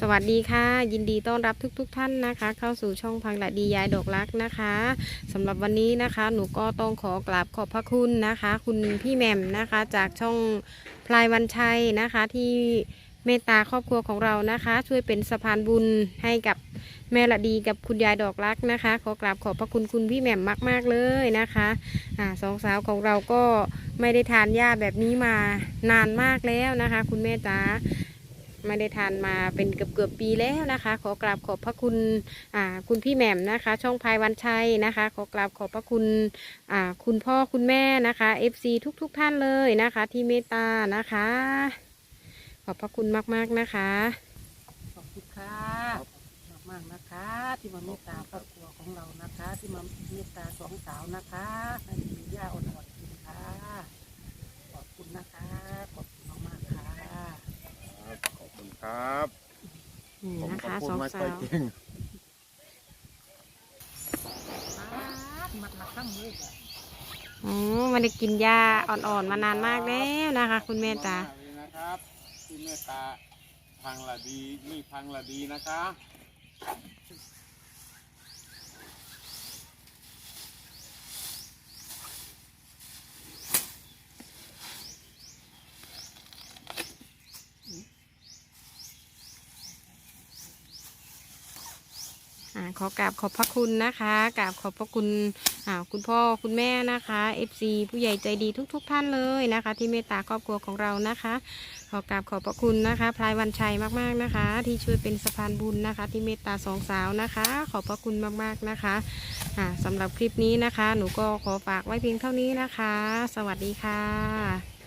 สวัสดีค่ะ ยินดีต้อนรับทุกๆทท่านนะคะ เข้าสู่ช่องพังละดียายดอกรักนะคะสำหรับวันนี้นะคะ หนูก็ต้องขอกราบขอบพระคุณนะคะ คุณพี่แหม่มนะคะ จากช่องพลายวันชัยนะคะที่เมตตาครอบครัวของเรานะคะ ช่วยเป็นสะพานบุญให้กับแม่ละดีกับคุณยายดอกรักนะคะ ขอกราบขอบพระคุณคุณพี่แหม่มมาก ๆเลยนะคะอ่าสองสาวของเราก็ไม่ได้ทานหญ้าแบบนี้มานานมากแล้วนะคะ คุณแม่จ๋า ไม่ได้ทานมาเป็นเกือบเกือบๆปีแล้วนะคะ ขอกราบขอบพระคุณคุณพี่แหม่มนะคะ ช่องพายวันชัยนะคะ ขอกราบขอบพระคุณคุณพ่อคุณแม่นะคะ FC ทุกๆทท่านเลยนะคะ ที่เมตตานะคะ ขอบพระคุณมากๆนะคะขอบคุณค่ะมากมากนะคะ ที่มาเมตตาครอบครัวของเรานะคะ ที่มาเมตตาสองสาวนะคะให้มีย่าอ่อนๆกินค่ะ ขอบคุณนะคะ ขอบคุณมากๆค่ะ ครับขอบ คุณครับนี่ผมนะก็คะพูดสองไม่สาค่อยวเก่งมัดมาข้ามมือจ้ะอ๋อไม่ได้กินหญ้าอ่อนๆมานานมากแล้วนะคะ คุณแม่จ๋าขอบคุณมากเลยนะครับที่เมตตาพังละดีนี่พังละดีนะคะ อขอกราบขอบพระคุณนะคะกราบขอบพระคุณคุณพ่อคุณแม่นะคะ FC ผู้ใหญ่ใจดีทุกๆท่านเลยนะคะ ที่เมตตาครอบครัวของเรานะคะ ขอกราบขอบพระคุณนะคะพลายวันชัยมากๆนะคะ ที่ช่วยเป็นสะพานบุญนะคะ ที่เมตตาสองสาวนะคะ ขอบพระคุณมากๆนะคะอ่าสำหรับคลิปนี้นะคะ หนูก็ขอฝากไว้เพียงเท่านี้นะคะ สวัสดีค่ะ